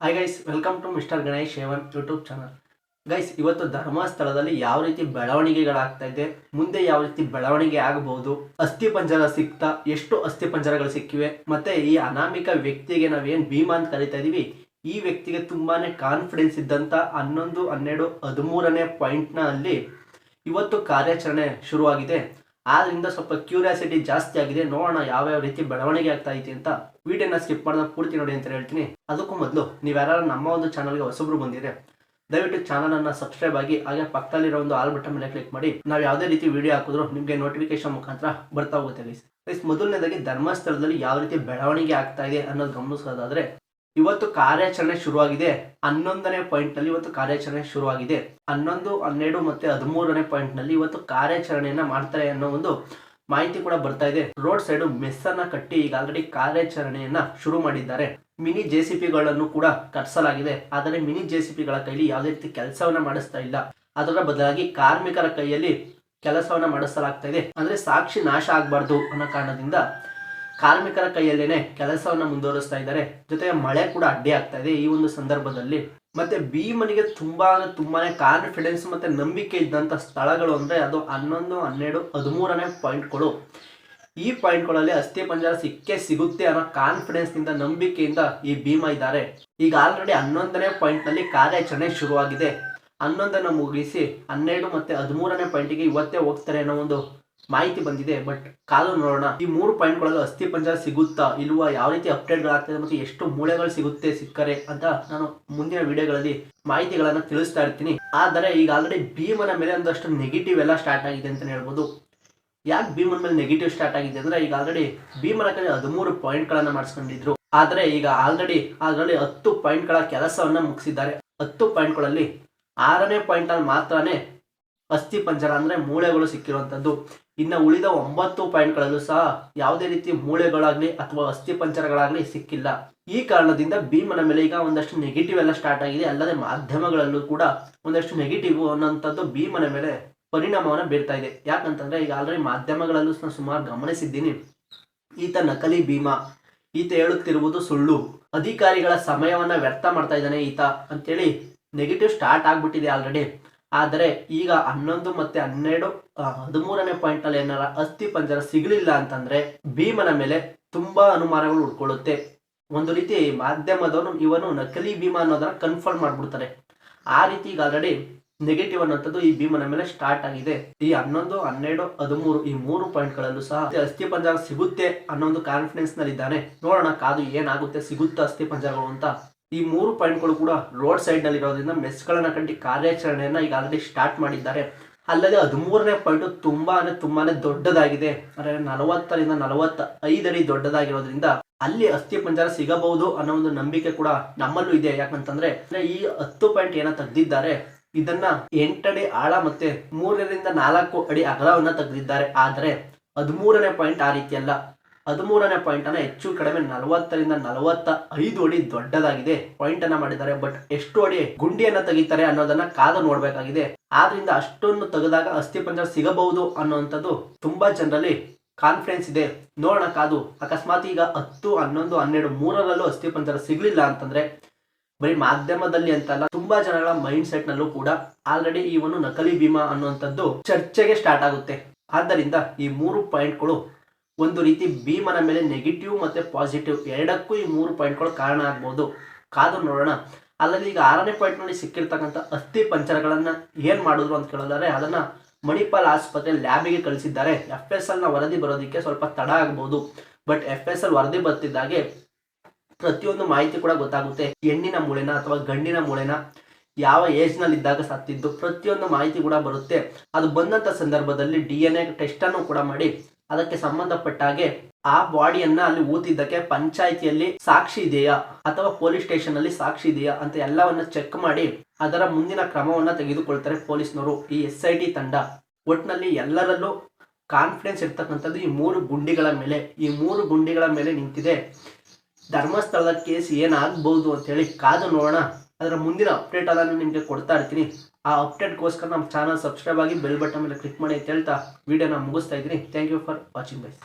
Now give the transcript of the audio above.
Hi guys welcome to mister Ganesh shaven YouTube channel guys ಇವತ್ತು ಧರ್ಮಸ್ಥಳದಲ್ಲಿ ಯಾವ ರೀತಿ ಬೆಳವಣಿಗೆಗಳಾಗ್ತಾ ಇದೆ, ಮುಂದೆ ಯಾವ ರೀತಿ ಬೆಳವಣಿಗೆ ಆಗಬಹುದು, ಅಸ್ಥಿ ಪಂಜರ ಸಿಕ್ತಾ, ಎಷ್ಟು ಅಸ್ಥಿ ಪಂಜರಗಳು ಸಿಕ್ಕಿವೆ, ಮತ್ತೆ ಈ ಅನಾಮಿಕ ವ್ಯಕ್ತಿಗೆ ನಾವೇನು ಭೀಮಾ ಅಂತ ಕರಿತಾ ಇದೀವಿ, ಈ ವ್ಯಕ್ತಿಗೆ ತುಂಬಾನೇ ಕಾನ್ಫಿಡೆನ್ಸ್ ಇದ್ದಂತ ಹನ್ನೊಂದು, ಹನ್ನೆರಡು, ಹದಿಮೂರನೇ ಪಾಯಿಂಟ್ನಲ್ಲಿ ಇವತ್ತು ಕಾರ್ಯಾಚರಣೆ ಶುರುವಾಗಿದೆ. ಆದ್ರಿಂದ ಸ್ವಲ್ಪ ಕ್ಯೂರಿಯಾಸಿಟಿ ಜಾಸ್ತಿ ಆಗಿದೆ. ನೋಡೋಣ ಯಾವ ಯಾವ ರೀತಿ ಬೆಳವಣಿಗೆ ಆಗ್ತಾ ಐತಿ ಅಂತ ವಿಡಿಯೋನ ಸ್ಕಿಪ್ ಮಾಡಿದ ಪೂರ್ತಿ ನೋಡಿ ಅಂತ ಹೇಳ್ತೀನಿ. ಅದಕ್ಕೂ ಮೊದಲು ನೀವು ಯಾರು ನಮ್ಮ ಒಂದು ಚಾನಲ್ಗೆ ಹೊಸಬ್ರು ಬಂದಿದ್ರೆ ದಯವಿಟ್ಟು ಚಾನಲ್ ಅನ್ನ ಸಬ್ಸ್ಕ್ರೈಬ್ ಆಗಿ, ಹಾಗೆ ಪಕ್ಕದಲ್ಲಿರೋ ಒಂದು ಆಲ್ ಬಟನ್ ಮೇಲೆ ಕ್ಲಿಕ್ ಮಾಡಿ. ನಾವು ಯಾವುದೇ ರೀತಿ ವಿಡಿಯೋ ಹಾಕಿದ್ರು ನಿಮಗೆ ನೋಟಿಫಿಕೇಶನ್ ಮುಖಾಂತರ ಬರ್ತಾ ಹೋಗುತ್ತೆ ಮೊದಲನೇದಾಗಿ ಧರ್ಮಸ್ಥಳದಲ್ಲಿ ಯಾವ ರೀತಿ ಬೆಳವಣಿಗೆ ಆಗ್ತಾ ಇದೆ ಅನ್ನೋದು ಗಮನಿಸೋದಾದ್ರೆ ಇವತ್ತು ಕಾರ್ಯಾಚರಣೆ ಶುರುವಾಗಿದೆ. ಹನ್ನೊಂದನೇ ಪಾಯಿಂಟ್ನಲ್ಲಿ ಇವತ್ತು ಕಾರ್ಯಾಚರಣೆ ಶುರುವಾಗಿದೆ. ಹನ್ನೊಂದು, ಹನ್ನೆರಡು ಮತ್ತೆ ಹದಿಮೂರನೇ ಪಾಯಿಂಟ್ನಲ್ಲಿ ಇವತ್ತು ಕಾರ್ಯಾಚರಣೆಯನ್ನ ಮಾಡ್ತಾರೆ ಅನ್ನೋ ಒಂದು ಮಾಹಿತಿ ಕೂಡ ಬರ್ತಾ ಇದೆ. ರೋಡ್ ಸೈಡ್ ಮೆಸ್ ಅನ್ನ ಕಟ್ಟಿ ಈಗ ಆಲ್ರೆಡಿ ಕಾರ್ಯಾಚರಣೆಯನ್ನ ಶುರು ಮಾಡಿದ್ದಾರೆ. ಮಿನಿ ಜೆ ಸಿ ಪಿಗಳನ್ನು ಕೂಡ ಕಟ್ಸಲಾಗಿದೆ. ಆದರೆ ಮಿನಿ ಜೆ ಸಿ ಪಿಗಳ ಕೈಲಿ ಯಾವುದೇ ರೀತಿ ಕೆಲಸವನ್ನ ಮಾಡಿಸ್ತಾ ಇಲ್ಲ. ಅದರ ಬದಲಾಗಿ ಕಾರ್ಮಿಕರ ಕೈಯಲ್ಲಿ ಕೆಲಸವನ್ನ ಮಾಡಿಸಲಾಗ್ತಾ ಇದೆ. ಅಂದ್ರೆ ಸಾಕ್ಷಿ ನಾಶ ಆಗಬಾರ್ದು ಅನ್ನೋ ಕಾರಣದಿಂದ ಕಾರ್ಮಿಕರ ಕೈಯಲ್ಲೇನೆ ಕೆಲಸವನ್ನ ಮುಂದುವರಿಸ್ತಾ ಇದ್ದಾರೆ. ಜೊತೆಗೆ ಮಳೆ ಕೂಡ ಅಡ್ಡಿ ಆಗ್ತಾ ಇದೆ ಈ ಒಂದು ಸಂದರ್ಭದಲ್ಲಿ. ಮತ್ತೆ ಭೀಮನಿಗೆ ತುಂಬಾ ಅಂದ್ರೆ ತುಂಬಾನೇ ಕಾನ್ಫಿಡೆನ್ಸ್ ಮತ್ತೆ ನಂಬಿಕೆ ಇದ್ದಂತ ಸ್ಥಳಗಳು ಅಂದ್ರೆ ಅದು ಹನ್ನೊಂದು, ಹನ್ನೆರಡು, ಹದಿಮೂರನೇ ಪಾಯಿಂಟ್ಗಳು ಈ ಪಾಯಿಂಟ್ಗಳಲ್ಲಿ ಅಸ್ಥಿ ಪಂಜರ ಸಿಕ್ಕೇ ಸಿಗುತ್ತೆ ಅನ್ನೋ ಕಾನ್ಫಿಡೆನ್ಸ್ನಿಂದ, ನಂಬಿಕೆಯಿಂದ ಈ ಭೀಮ ಇದ್ದಾರೆ. ಈಗ ಆಲ್ರೆಡಿ ಹನ್ನೊಂದನೇ ಪಾಯಿಂಟ್ನಲ್ಲಿ ಕಾರ್ಯಾಚರಣೆ ಶುರುವಾಗಿದೆ. ಹನ್ನೊಂದನ್ನು ಮುಗಿಸಿ ಹನ್ನೆರಡು ಮತ್ತೆ ಹದಿಮೂರನೇ ಪಾಯಿಂಟಿಗೆ ಇವತ್ತೇ ಹೋಗ್ತಾರೆ ಅನ್ನೋ ಒಂದು ಮಾಹಿತಿ ಬಂದಿದೆ ಬಟ್ ಕಾಲ ನೋಡೋಣ. ಈ ಮೂರು ಪಾಯಿಂಟ್ಗಳಲ್ಲೂ ಅಸ್ಥಿ ಪಂಜರ ಸಿಗುತ್ತಾ ಇಲ್ವಾ? ಯಾವ ರೀತಿ ಅಪ್ಡೇಟ್ಗಳಾಗ್ತದೆ ಮತ್ತೆ ಎಷ್ಟು ಮೂಳೆಗಳು ಸಿಗುತ್ತೆ ಸಿಕ್ಕರೆ ಅಂತ ನಾನು ಮುಂದಿನ ವಿಡಿಯೋಗಳಲ್ಲಿ ಮಾಹಿತಿಗಳನ್ನ ತಿಳಿಸ್ತಾ ಇರ್ತೀನಿ. ಆದರೆ ಈಗ ಆಲ್ರೆಡಿ ಭೀಮನ ಮೇಲೆ ಒಂದಷ್ಟು ನೆಗೆಟಿವ್ ಎಲ್ಲ ಸ್ಟಾರ್ಟ್ ಆಗಿದೆ ಅಂತಲೇ ಹೇಳ್ಬೋದು. ಯಾಕೆ ಭೀಮನ ಮೇಲೆ ನೆಗೆಟಿವ್ ಸ್ಟಾರ್ಟ್ ಆಗಿದೆ ಅಂದ್ರೆ ಈಗ ಆಲ್ರೆಡಿ ಭೀಮನ ಕಡೆ ಹದಿಮೂರು ಪಾಯಿಂಟ್ಗಳನ್ನ ಮಾಡಿಸ್ಕೊಂಡಿದ್ರು. ಆದ್ರೆ ಈಗ ಆಲ್ರೆಡಿ ಅದರಲ್ಲಿ ಹತ್ತು ಪಾಯಿಂಟ್ಗಳ ಕೆಲಸವನ್ನ ಮುಗಿಸಿದ್ದಾರೆ. ಹತ್ತು ಪಾಯಿಂಟ್ಗಳಲ್ಲಿ ಆರನೇ ಪಾಯಿಂಟ್ ಅಲ್ಲಿ ಮಾತ್ರನೇ ಅಸ್ಥಿ ಪಂಜರ ಅಂದ್ರೆ ಮೂಳೆಗಳು ಸಿಕ್ಕಿರುವಂತದ್ದು ಇನ್ನು ಉಳಿದ ಒಂಬತ್ತು ಪಾಯಿಂಟ್ಗಳಲ್ಲೂ ಸಹ ಯಾವುದೇ ರೀತಿ ಮೂಳೆಗಳಾಗಲಿ ಅಥವಾ ಅಸ್ಥಿ ಪಂಜರಗಳಾಗ್ಲಿ ಸಿಕ್ಕಿಲ್ಲ. ಈ ಕಾರಣದಿಂದ ಭೀಮನ ಮೇಲೆ ಈಗ ಒಂದಷ್ಟು ನೆಗೆಟಿವ್ ಎಲ್ಲ ಸ್ಟಾರ್ಟ್ ಆಗಿದೆ. ಅಲ್ಲದೆ ಮಾಧ್ಯಮಗಳಲ್ಲೂ ಕೂಡ ಒಂದಷ್ಟು ನೆಗೆಟಿವ್ ಅನ್ನೋಂಥದ್ದು ಭೀಮನ ಮೇಲೆ ಪರಿಣಾಮವನ್ನು ಬೀರ್ತಾ ಇದೆ. ಯಾಕಂತಂದ್ರೆ ಈಗ ಆಲ್ರೆಡಿ ಮಾಧ್ಯಮಗಳಲ್ಲೂ ನಾನು ಸುಮಾರು ಗಮನಿಸಿದ್ದೀನಿ. ಈತ ನಕಲಿ ಭೀಮ. ಈತ ಹೇಳುತ್ತಿರುವುದು ಸುಳ್ಳು. ಅಧಿಕಾರಿಗಳ ಸಮಯವನ್ನ ವ್ಯರ್ಥ ಮಾಡ್ತಾ ಇದ್ದಾನೆ ಈತ. ಅಂತೇಳಿ ನೆಗೆಟಿವ್ ಸ್ಟಾರ್ಟ್ ಆಗ್ಬಿಟ್ಟಿದೆ ಆಲ್ರೆಡಿ ಆದರೆ ಈಗ ಹನ್ನೊಂದು ಮತ್ತೆ ಹನ್ನೆರಡು ಹದಿಮೂರನೇ ಪಾಯಿಂಟ್ ಅಲ್ಲಿ ಏನಾರ ಅಸ್ಥಿ ಪಂಜರ ಸಿಗಲಿಲ್ಲ ಅಂತಂದ್ರೆ ಭೀಮನ ಮೇಲೆ ತುಂಬಾ ಅನುಮಾನಗಳು ಉಳ್ಕೊಳ್ಳುತ್ತೆ. ಒಂದು ರೀತಿ ಮಾಧ್ಯಮದವನು ಇವನು ನಕಲಿ ಭೀಮ ಅನ್ನೋದನ್ನ ಕನ್ಫರ್ಮ್ ಮಾಡ್ಬಿಡ್ತಾರೆ ಆ ರೀತಿ ಈಗ ಆಲ್ರೆಡಿ ನೆಗೆಟಿವ್ ಅನ್ನೋಂಥದ್ದು ಈ ಭೀಮನ ಮೇಲೆ ಸ್ಟಾರ್ಟ್ ಆಗಿದೆ. ಈ ಹನ್ನೊಂದು, ಹನ್ನೆರಡು, ಹದಿಮೂರು ಈ ಮೂರು ಪಾಯಿಂಟ್ ಗಳಲ್ಲೂ ಸಹ ಅಸ್ಥಿ ಪಂಜರ ಸಿಗುತ್ತೆ ಅನ್ನೋ ಒಂದು ಕಾನ್ಫಿಡೆನ್ಸ್ನಲ್ಲಿ ಇದ್ದಾನೆ ನೋಡೋಣ ಕಾದು ಏನಾಗುತ್ತೆ, ಸಿಗುತ್ತಾ ಅಸ್ಥಿ ಪಂಜರಗಳು ಅಂತ. ಈ ಮೂರು ಪಾಯಿಂಟ್ಗಳು ಕೂಡ ರೋಡ್ ಸೈಡ್ನಲ್ಲಿ ಇರೋದ್ರಿಂದ ಮೆಸ್ಗಳನ್ನ ಕಟ್ಟಿ ಕಾರ್ಯಾಚರಣೆಯನ್ನ ಈಗ ಆಲ್ರೆಡಿ ಸ್ಟಾರ್ಟ್ ಮಾಡಿದ್ದಾರೆ. ಅಲ್ಲದೆ ಹದಿಮೂರನೇ ಪಾಯಿಂಟ್ ತುಂಬಾ ತುಂಬಾನೇ ದೊಡ್ಡದಾಗಿದೆ. ಅಂದ್ರೆ ನಲವತ್ತರಿಂದ ನಲವತ್ತ ಐದಡಿ ದೊಡ್ಡದಾಗಿರೋದ್ರಿಂದ ಅಲ್ಲಿ ಅಸ್ಥಿ ಪಂಜರ ಸಿಗಬಹುದು ಅನ್ನೋ ಒಂದು ನಂಬಿಕೆ ಕೂಡ ನಮ್ಮಲ್ಲೂ ಇದೆ. ಯಾಕಂತಂದ್ರೆ ಈ ಹತ್ತು ಪಾಯಿಂಟ್ ಏನ ತೆಗ್ದಿದ್ದಾರೆ. ಇದನ್ನ ಎಂಟಡಿ ಆಳ ಮತ್ತೆ ಮೂರರಿಂದ ನಾಲ್ಕು ಅಡಿ ಅಗಲವನ್ನ ತೆಗೆದಿದ್ದಾರೆ. ಆದರೆ ಹದಿಮೂರನೇ ಪಾಯಿಂಟ್ ಆ ರೀತಿ ಅಲ್ಲ. ಹದಿಮೂರನೇ ಪಾಯಿಂಟ್ ಅನ್ನ ಹೆಚ್ಚು ಕಡಿಮೆ ನಲವತ್ತರಿಂದ ನಲವತ್ತ ಐದು ಅಡಿ ದೊಡ್ಡದಾಗಿದೆ. ಪಾಯಿಂಟ್ ಅನ್ನ ಮಾಡಿದ್ದಾರೆ ಬಟ್ ಎಷ್ಟು ಅಡಿ ಗುಂಡಿಯನ್ನ ತೆಗಿತಾರೆ ಅನ್ನೋದನ್ನ ಕಾದು ನೋಡ್ಬೇಕಾಗಿದೆ. ಆದ್ರಿಂದ ಅಷ್ಟೊಂದು ತೆಗೆದಾಗ ಅಸ್ಥಿ ಪಂಜರ ಸಿಗಬಹುದು ಅನ್ನುವಂಥದ್ದು ತುಂಬಾ ಜನರಲ್ಲಿ ಕಾನ್ಫಿಡೆನ್ಸ್ ಇದೆ. ನೋಡೋಣ ಕಾದು. ಅಕಸ್ಮಾತ್ ಈಗ ಹತ್ತು, ಹನ್ನೊಂದು, ಹನ್ನೆರಡು, ಮೂರರಲ್ಲೂ ಅಸ್ಥಿ ಪಂಜರ ಸಿಗ್ಲಿಲ್ಲ ಅಂತಂದ್ರೆ ಬರೀ ಮಾಧ್ಯಮದಲ್ಲಿ ಅಂತಲ್ಲ ತುಂಬಾ ಜನಗಳ ಮೈಂಡ್ ಸೆಟ್ ನಲ್ಲೂ ಕೂಡ ಆಲ್ರೆಡಿ ಇವನು ನಕಲಿ ಭೀಮಾ ಅನ್ನುವಂಥದ್ದು ಚರ್ಚೆಗೆ ಸ್ಟಾರ್ಟ್ ಆಗುತ್ತೆ. ಆದ್ದರಿಂದ ಈ ಮೂರು ಪಾಯಿಂಟ್ಗಳು ಒಂದು ರೀತಿ ಭೀಮನ ಮೇಲೆ ನೆಗೆಟಿವ್ ಮತ್ತೆ ಪಾಸಿಟಿವ್ ಎರಡಕ್ಕೂ ಈ ಮೂರು ಪಾಯಿಂಟ್ಗಳು ಕಾರಣ ಆಗ್ಬೋದು. ಕಾದು ನೋಡೋಣ. ಅಲ್ಲದೆ ಈಗ ಆರನೇ ಪಾಯಿಂಟ್ನಲ್ಲಿ ಸಿಕ್ಕಿರ್ತಕ್ಕಂಥ ಅಸ್ಥಿ ಪಂಚರಗಳನ್ನ ಏನ್ ಮಾಡಿದ್ರು ಅಂತ ಕೇಳಿದರೆ ಅದನ್ನ ಮಣಿಪಾಲ್ ಆಸ್ಪತ್ರೆ ಲ್ಯಾಬಿಗೆ ಕಳಿಸಿದ್ದಾರೆ. ಎಫ್ ಎಸ್ ಎಲ್ನ ವರದಿ ಬರೋದಕ್ಕೆ ಸ್ವಲ್ಪ ತಡ ಆಗ್ಬೋದು. ಬಟ್ ಎಫ್ ಎಸ್ ಎಲ್ ವರದಿ ಬರ್ತಿದ್ದಾಗೆ ಪ್ರತಿಯೊಂದು ಮಾಹಿತಿ ಕೂಡ ಗೊತ್ತಾಗುತ್ತೆ. ಹೆಣ್ಣಿನ ಮೂಳೆನ ಅಥವಾ ಗಂಡಿನ ಮೂಳೆನ ಯಾವ ಏಜ್ನಲ್ಲಿ ಇದ್ದಾಗ ಸತ್ತಿದ್ದು ಪ್ರತಿಯೊಂದು ಮಾಹಿತಿ ಕೂಡ ಬರುತ್ತೆ. ಅದು ಬಂದಂತ ಸಂದರ್ಭದಲ್ಲಿ ಡಿ ಎನ್ ಎ ಟೆಸ್ಟ್ ಅನ್ನು ಕೂಡ ಮಾಡಿ ಅದಕ್ಕೆ ಸಂಬಂಧಪಟ್ಟ ಹಾಗೆ ಆ ಬಾಡಿಯನ್ನ ಅಲ್ಲಿ ಊತಿದ್ದಕ್ಕೆ ಪಂಚಾಯಿತಿಯಲ್ಲಿ ಸಾಕ್ಷಿ ಇದೆಯಾ ಅಥವಾ ಪೊಲೀಸ್ ಸ್ಟೇಷನ್ ಅಲ್ಲಿ ಸಾಕ್ಷಿ ಇದೆಯಾ ಅಂತ ಎಲ್ಲವನ್ನ ಚೆಕ್ ಮಾಡಿ ಅದರ ಮುಂದಿನ ಕ್ರಮವನ್ನ ತೆಗೆದುಕೊಳ್ತಾರೆ ಪೊಲೀಸ್ನವರು ಈ ಎಸ್ ಐ ಟಿ ತಂಡ. ಒಟ್ಟಿನಲ್ಲಿ ಎಲ್ಲರಲ್ಲೂ ಕಾನ್ಫಿಡೆನ್ಸ್ ಇರ್ತಕ್ಕಂಥದ್ದು ಈ ಮೂರು ಗುಂಡಿಗಳ ಮೇಲೆ. ಈ ಮೂರು ಗುಂಡಿಗಳ ಮೇಲೆ ನಿಂತಿದೆ. ಧರ್ಮಸ್ಥಳದ ಕೇಸ್ ಏನಾಗಬಹುದು ಅಂತ ಹೇಳಿ ಕಾದು ನೋಡೋಣ. ಅದರ ಮುಂದಿನ ಅಪ್ಡೇಟ್ ಅದನ್ನು ನಿಮಗೆ ಕೊಡ್ತಾ ಇರ್ತೀನಿ. ಆ ಅಪ್ಡೇಟ್ಗೋಸ್ಕರ ನಮ್ಮ ಚಾನಲ್ ಸಬ್ಸ್ಕ್ರೈಬ್ ಆಗಿ ಬೆಲ್ ಬಟನ್ ಮೇಲೆ ಕ್ಲಿಕ್ ಮಾಡಿ ಅಂತ ಹೇಳ್ತಾ ವಿಡಿಯೋನ ಮುಗಿಸ್ತಾ ಇದ್ದೀನಿ. Thank you for watching byes